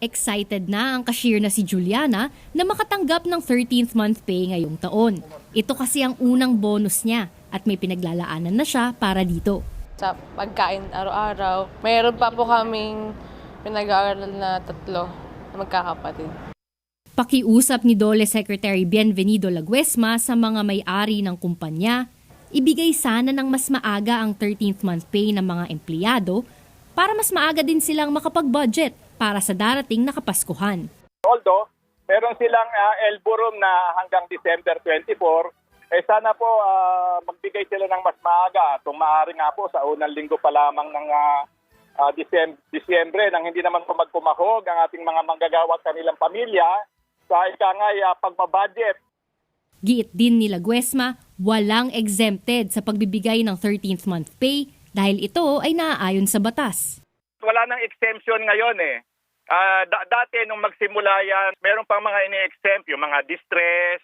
Excited na ang cashier na si Juliana na makatanggap ng 13th month pay ngayong taon. Ito kasi ang unang bonus niya at may pinaglalaanan na siya para dito. sa pagkain araw-araw. Mayroon pa po kaming pinag-aaral na tatlo na magkakapatid. Pakiusap ni Dole Secretary Bienvenido Laguesma sa mga may-ari ng kumpanya, ibigay sana ng mas maaga ang 13th month pay ng mga empleyado para mas maaga din silang makapag-budget para sa darating na Kapaskuhan. Although, meron silang uh, elbow room na hanggang December 24, eh sana po ah, magbigay sila ng mas maaga. Kung maaari nga po sa unang linggo pa lamang ng ah, ah, Decem- Disyembre nang hindi naman po magkumahog ang ating mga manggagawa at kanilang pamilya sa ikangay uh, pagbabudget Giit din ni Laguesma, walang exempted sa pagbibigay ng 13th month pay dahil ito ay naaayon sa batas. wala nang exemption ngayon eh. Ah, da- dati nung magsimula yan, meron pang mga ini-exempt, yung mga distress,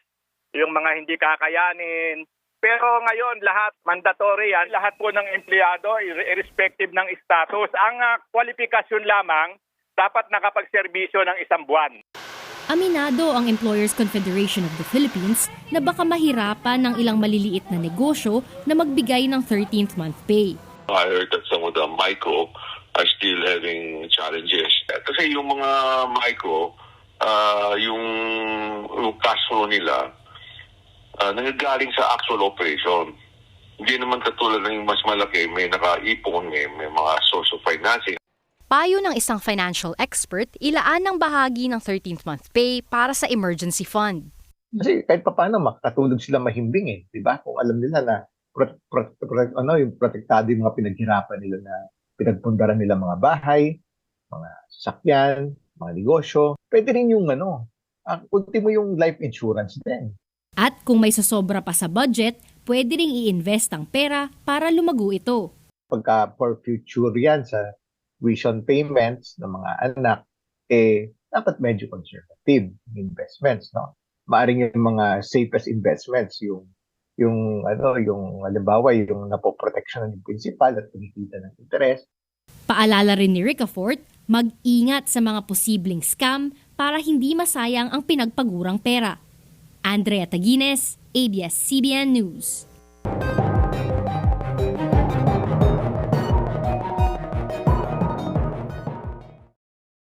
yung mga hindi kakayanin. Pero ngayon, lahat mandatory yan. Lahat po ng empleyado, ir- irrespective ng status. Ang kwalifikasyon lamang, dapat nakapagserbisyo ng isang buwan. Aminado ang Employers Confederation of the Philippines na baka mahirapan ng ilang maliliit na negosyo na magbigay ng 13th month pay. I heard that some of the micro are still having challenges. Kasi yung mga micro, ah, yung, yung cash flow nila, uh, nanggagaling sa actual operation. Hindi naman katulad ng mas malaki, may nakaipon, may, may mga source of financing. Payo ng isang financial expert, ilaan ng bahagi ng 13th month pay para sa emergency fund. Kasi kahit pa paano, makakatulog sila mahimbing eh. Di ba? Kung alam nila na pro, pro, pro- ano, yung protektado yung mga pinaghirapan nila na pinagpundaran nila mga bahay, mga sasakyan, mga negosyo. Pwede rin yung ano, uh, mo yung life insurance din. At kung may sasobra pa sa budget, pwede ring i-invest ang pera para lumago ito. Pagka for future yan sa tuition payments ng mga anak, eh, dapat medyo conservative investments, no? Maaring yung mga safest investments, yung yung ano, yung halimbawa yung napoprotection ng principal at kumikita ng interest, Paalala rin ni Ricafort, mag-ingat sa mga posibleng scam para hindi masayang ang pinagpagurang pera. Andrea Tagines, ABS-CBN News.